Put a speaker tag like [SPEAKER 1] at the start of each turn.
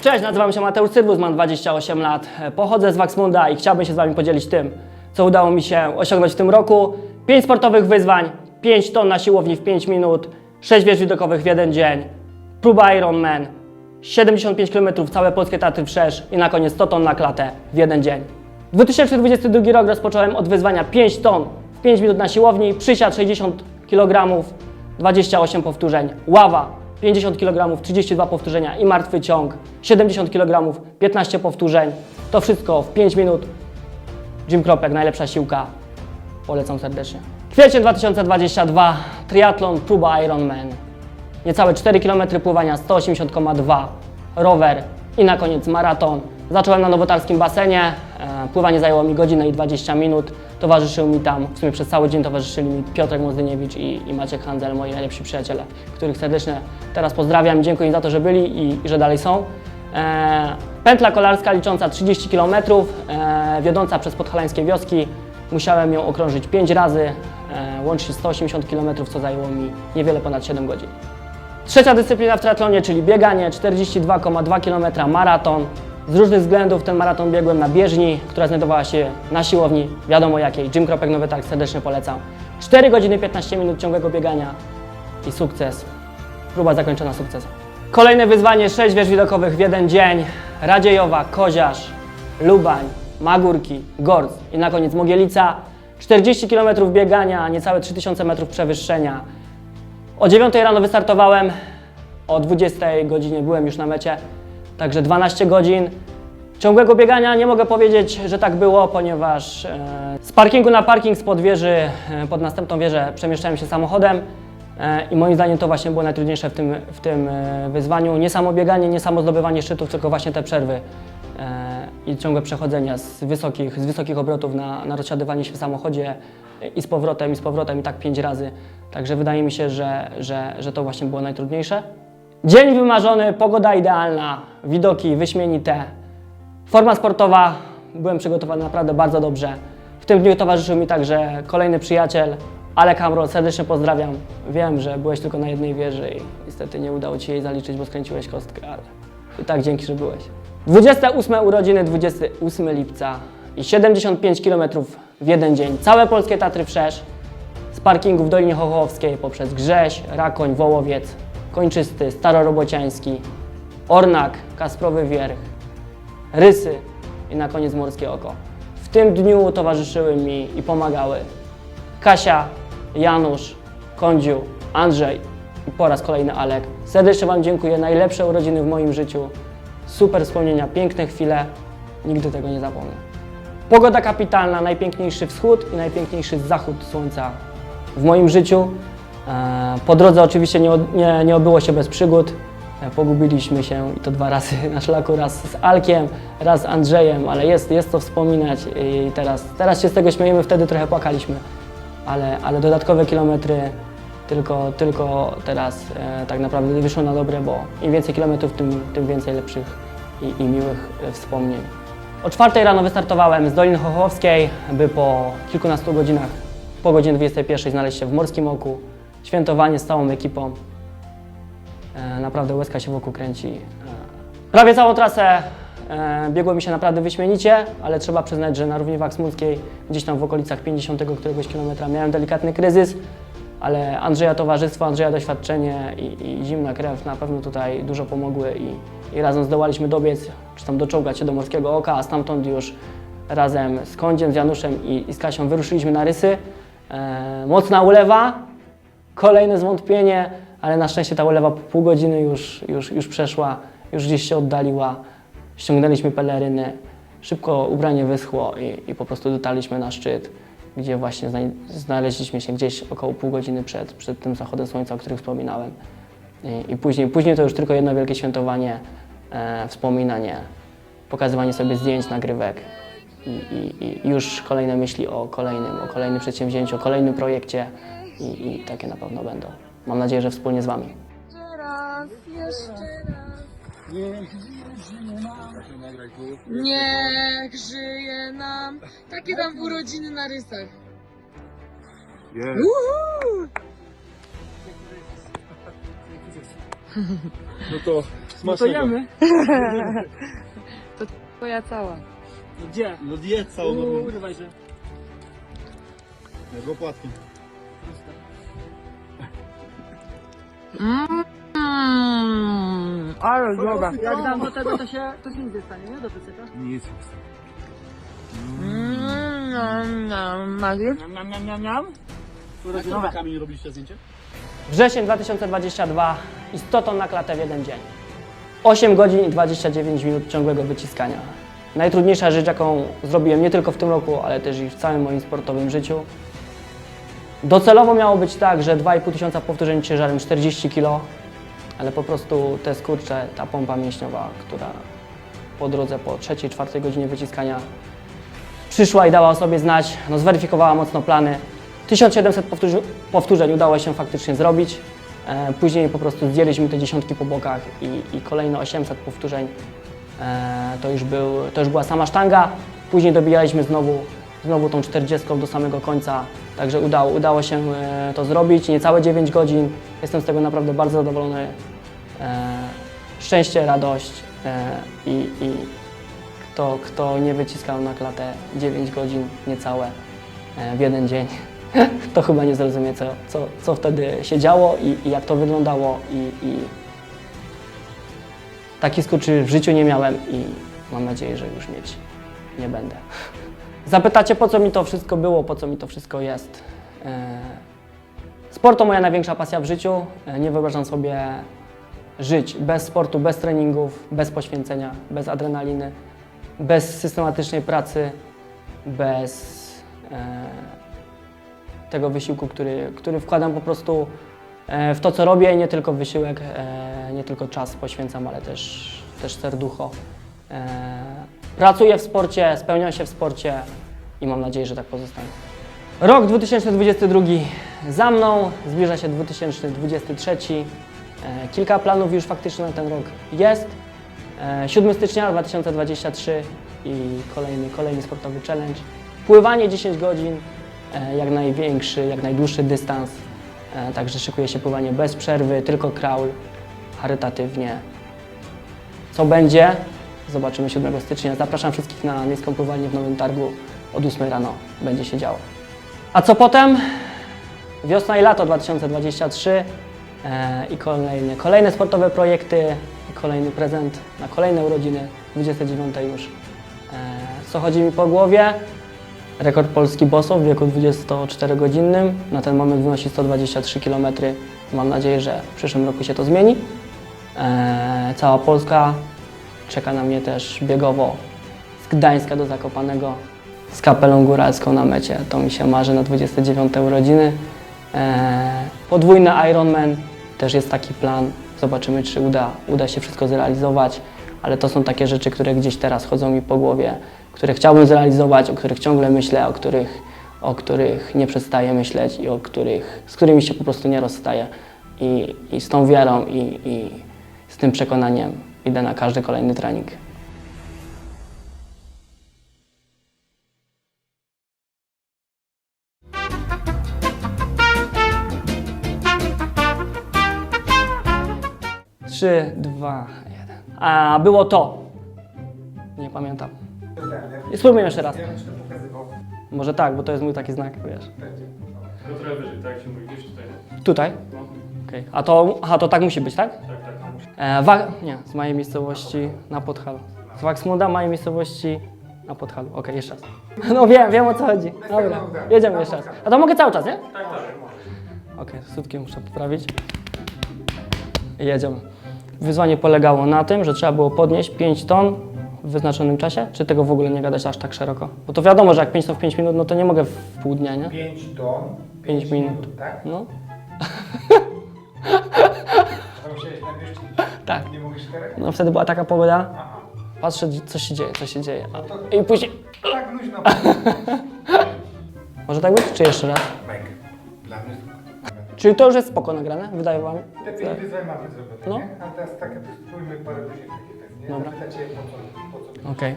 [SPEAKER 1] Cześć, nazywam się Mateusz Cyrwus, mam 28 lat, pochodzę z Waxmunda i chciałbym się z Wami podzielić tym, co udało mi się osiągnąć w tym roku. 5 sportowych wyzwań, 5 ton na siłowni w 5 minut, 6 wież widokowych w jeden dzień, próba Ironman, 75 km całe polskie Tatry wszerz i na koniec 100 ton na klatę w jeden dzień. 2022 rok rozpocząłem od wyzwania 5 ton w 5 minut na siłowni, przysiad 60 kg, 28 powtórzeń, ława 50 kg, 32 powtórzenia i martwy ciąg 70 kg, 15 powtórzeń. To wszystko w 5 minut. Jim Kropek, najlepsza siłka. Polecam serdecznie. Kwiecień 2022, triatlon, próba Ironman. Niecałe 4 km pływania, 180,2 rower i na koniec maraton. Zacząłem na nowotarskim basenie, e, pływanie zajęło mi godzinę i 20 minut. Towarzyszył mi tam, w sumie przez cały dzień towarzyszyli mi Piotrek Mozdyniewicz i, i Maciek Handel, moi najlepsi przyjaciele, których serdecznie teraz pozdrawiam. Dziękuję im za to, że byli i, i że dalej są. E, pętla kolarska licząca 30 km, e, wiodąca przez podhalańskie wioski. Musiałem ją okrążyć 5 razy, e, łącznie 180 km, co zajęło mi niewiele ponad 7 godzin. Trzecia dyscyplina w triatlonie, czyli bieganie, 42,2 km maraton. Z różnych względów ten maraton biegłem na bieżni, która znajdowała się na siłowni, wiadomo jakiej. Jim Kropek Nowy Targ serdecznie polecam. 4 godziny 15 minut ciągłego biegania i sukces. Próba zakończona sukcesem. Kolejne wyzwanie, 6 wież widokowych w jeden dzień. Radziejowa, Koziarz, Lubań, Magórki, Gorz i na koniec Mogielica. 40 km biegania, niecałe 3000 metrów przewyższenia. O 9 rano wystartowałem, o 20 godzinie byłem już na mecie, także 12 godzin. Ciągłego biegania nie mogę powiedzieć, że tak było, ponieważ e, z parkingu na parking, spod wieży, e, pod następną wieżę przemieszczałem się samochodem e, i moim zdaniem to właśnie było najtrudniejsze w tym, w tym wyzwaniu. Nie samo bieganie, nie samo zdobywanie szczytów, tylko właśnie te przerwy i ciągłe przechodzenia z wysokich, z wysokich obrotów na, na rozsiadywanie się w samochodzie i z powrotem, i z powrotem, i tak pięć razy. Także wydaje mi się, że, że, że to właśnie było najtrudniejsze. Dzień wymarzony, pogoda idealna, widoki wyśmienite, forma sportowa, byłem przygotowany naprawdę bardzo dobrze. W tym dniu towarzyszył mi także kolejny przyjaciel, Alek Hamrol, serdecznie pozdrawiam. Wiem, że byłeś tylko na jednej wieży i niestety nie udało Ci jej zaliczyć, bo skręciłeś kostkę, ale i tak dzięki, że byłeś. 28 urodziny, 28 lipca i 75 km w jeden dzień. Całe polskie Tatry wszerz z parkingu w Dolinie Chochołowskiej poprzez Grześ, Rakoń, Wołowiec, Kończysty, Starorobociański, Ornak, Kasprowy Wierch, Rysy i na koniec Morskie Oko. W tym dniu towarzyszyły mi i pomagały Kasia, Janusz, Kądziu, Andrzej i po raz kolejny Alek. Serdecznie Wam dziękuję. Najlepsze urodziny w moim życiu. Super wspomnienia, piękne chwile. Nigdy tego nie zapomnę. Pogoda kapitalna, najpiękniejszy wschód i najpiękniejszy zachód słońca w moim życiu. E, Po drodze oczywiście nie, nie, nie obyło się bez przygód. E, Pogubiliśmy się i to dwa razy na szlaku, raz z Alkiem, raz z Andrzejem, ale jest, jest co wspominać i teraz, teraz się z tego śmiejemy, wtedy trochę płakaliśmy, ale, ale dodatkowe kilometry tylko, tylko teraz e, tak naprawdę wyszło na dobre, bo im więcej kilometrów, tym, tym więcej lepszych i, i miłych e, wspomnień. O czwartej rano wystartowałem z Doliny Chochołowskiej, by po kilkunastu godzinach, po godzinie 21 znaleźć się w Morskim Oku. Świętowanie z całą ekipą. E, naprawdę łezka się wokół kręci. E, prawie całą trasę e, biegło mi się naprawdę wyśmienicie, ale trzeba przyznać, że na równi Waksmulskiej, gdzieś tam w okolicach 50 któregoś kilometra miałem delikatny kryzys, ale Andrzeja towarzystwo, Andrzeja doświadczenie i, i zimna krew na pewno tutaj dużo pomogły i, i razem zdołaliśmy dobiec, czy tam doczołgać się do Morskiego Oka, a stamtąd już razem z Kądziem, z Januszem i, i z Kasią wyruszyliśmy na rysy. E, mocna ulewa, kolejne zwątpienie, ale na szczęście ta ulewa po pół godziny już, już, już przeszła, już gdzieś się oddaliła. Ściągnęliśmy peleryny, szybko ubranie wyschło i, i po prostu dotarliśmy na szczyt, gdzie właśnie zna- znaleźliśmy się gdzieś około pół godziny przed, przed tym zachodem słońca, o którym wspominałem. I, i później, później to już tylko jedno wielkie świętowanie, e, wspominanie, pokazywanie sobie zdjęć, nagrywek i, i, i już kolejne myśli o kolejnym, o kolejnym przedsięwzięciu, o kolejnym projekcie i, i takie na pewno będą. Mam nadzieję, że wspólnie z Wami.
[SPEAKER 2] Jeszcze raz, jeszcze raz. Niech żyje nam. Takie tam urodziny na rysach. Uhu!
[SPEAKER 3] No to smacznego.
[SPEAKER 2] Twoja cała.
[SPEAKER 1] Gdzie?
[SPEAKER 3] No diet całą normalnie.
[SPEAKER 1] Urywaj się.
[SPEAKER 3] Jak opłatkiem.
[SPEAKER 2] Mmm, ale dobra.
[SPEAKER 1] Jak dam do tego, to się, to się nic nie stanie, nie? Do.
[SPEAKER 3] Nic.
[SPEAKER 2] Mmm, nam, nam, Magic?
[SPEAKER 1] Niam, niam, niam, niam.
[SPEAKER 3] Jak kamień robiliście zdjęcie?
[SPEAKER 1] Wrzesień 2022 i 100 ton na klatę w jeden dzień. 8 godzin i 29 minut ciągłego wyciskania. Najtrudniejsza rzecz, jaką zrobiłem nie tylko w tym roku, ale też i w całym moim sportowym życiu. Docelowo miało być tak, że 2,5 tysiąca powtórzeń ciężarem 40 kg, ale po prostu te skurcze, ta pompa mięśniowa, która po drodze po trzeciej, czwartej godzinie wyciskania przyszła i dała o sobie znać, no zweryfikowała mocno plany. 1700 powtórzeń, powtórzeń udało się faktycznie zrobić. E, później po prostu zdjęliśmy te dziesiątki po bokach i, i kolejne 800 powtórzeń e, to, już był, to już była sama sztanga. Później dobijaliśmy znowu, znowu tą 40 do samego końca, także udało, udało się e, to zrobić. Niecałe 9 godzin. Jestem z tego naprawdę bardzo zadowolony. E, szczęście, radość e, i, i kto, kto nie wyciskał na klatę 9 godzin niecałe w jeden dzień, to chyba nie zrozumie, co, co, co wtedy się działo i, i jak to wyglądało. I, i taki skurczy w życiu nie miałem i mam nadzieję, że już mieć nie będę. Zapytacie, po co mi to wszystko było, po co mi to wszystko jest. E, Sport to moja największa pasja w życiu. E, Nie wyobrażam sobie żyć bez sportu, bez treningów, bez poświęcenia, bez adrenaliny, bez systematycznej pracy, bez e, tego wysiłku, który, który wkładam po prostu w to, co robię nie tylko wysiłek, nie tylko czas poświęcam, ale też, też serducho. E, pracuję w sporcie, spełniam się w sporcie i mam nadzieję, że tak pozostanie. Rok 2022 za mną, zbliża się 2023. E, Kilka planów już faktycznie na ten rok jest. E, 7 stycznia 2023 i kolejny, kolejny sportowy challenge. Pływanie 10 godzin, e, jak największy, jak najdłuższy dystans. E, Także szykuje się pływanie bez przerwy, tylko kraul, charytatywnie. Co będzie? Zobaczymy 7 stycznia. Zapraszam wszystkich na miejską pływalnię w Nowym Targu od 8 rano. Będzie się działo. A co potem? Wiosna i lato 2023 e, i kolejne, kolejne sportowe projekty kolejny prezent na kolejne urodziny, 29 już. E, co chodzi mi po głowie? Rekord polski bossów w wieku 24-godzinnym. Na ten moment wynosi 123 km. Mam nadzieję, że w przyszłym roku się to zmieni. E, cała Polska czeka na mnie też biegowo z Gdańska do Zakopanego z kapelą góralską na mecie. To mi się marzy na 29 urodziny. E, podwójny Ironman też jest taki plan. Zobaczymy, czy uda, uda się wszystko zrealizować, ale to są takie rzeczy, które gdzieś teraz chodzą mi po głowie, które chciałbym zrealizować, o których ciągle myślę, o których, o których nie przestaję myśleć i o których, z którymi się po prostu nie rozstaję. I, i z tą wiarą i, i z tym przekonaniem idę na każdy kolejny trening. Trzy, dwa, jeden. A było to. Nie pamiętam. Spróbujmy jeszcze raz. Może tak, bo to jest mój taki znak, wiesz.
[SPEAKER 4] To trochę wyżej, tak? Się mówi gdzieś tutaj.
[SPEAKER 1] Tutaj?
[SPEAKER 4] No,
[SPEAKER 1] Okej. A to, aha, to tak musi być, tak?
[SPEAKER 4] tak, tak.
[SPEAKER 1] E, wa- nie, z mojej miejscowości na Podhalu. Z Waxmunda, mojej miejscowości na Podhalu. Okej, jeszcze raz. No wiem, wiem o co chodzi. Dobra, jedziemy jeszcze raz. A to mogę cały czas, nie?
[SPEAKER 4] Tak, tak.
[SPEAKER 1] Okej, sutki muszę poprawić. I jedziemy. Wyzwanie polegało na tym, że trzeba było podnieść 5 ton w wyznaczonym czasie. Czy tego w ogóle nie gadać aż tak szeroko? Bo to wiadomo, że jak 5 ton w 5 minut, no to nie mogę w pół dnia, nie?
[SPEAKER 5] 5 ton.
[SPEAKER 1] 5 minut.
[SPEAKER 5] Tak?
[SPEAKER 1] No,
[SPEAKER 5] To musiałeś nawierzchnić.
[SPEAKER 1] tak.
[SPEAKER 5] Nie?
[SPEAKER 1] No wtedy była taka pogoda.
[SPEAKER 5] Aha.
[SPEAKER 1] Patrzę, co się dzieje, co się dzieje. A- I później...
[SPEAKER 5] Tak luźno.
[SPEAKER 1] Może tak być? Czy jeszcze raz?
[SPEAKER 5] Dla mnie
[SPEAKER 1] Czyli to już jest spoko nagrane, wydaje wam?
[SPEAKER 5] Te pięć wyzwań mamy zrobione,
[SPEAKER 1] No.
[SPEAKER 5] nie? A teraz takie, spróbujmy parę później takich, nie?
[SPEAKER 1] Dobra.
[SPEAKER 5] Zapytacie po co, po co
[SPEAKER 1] Okej.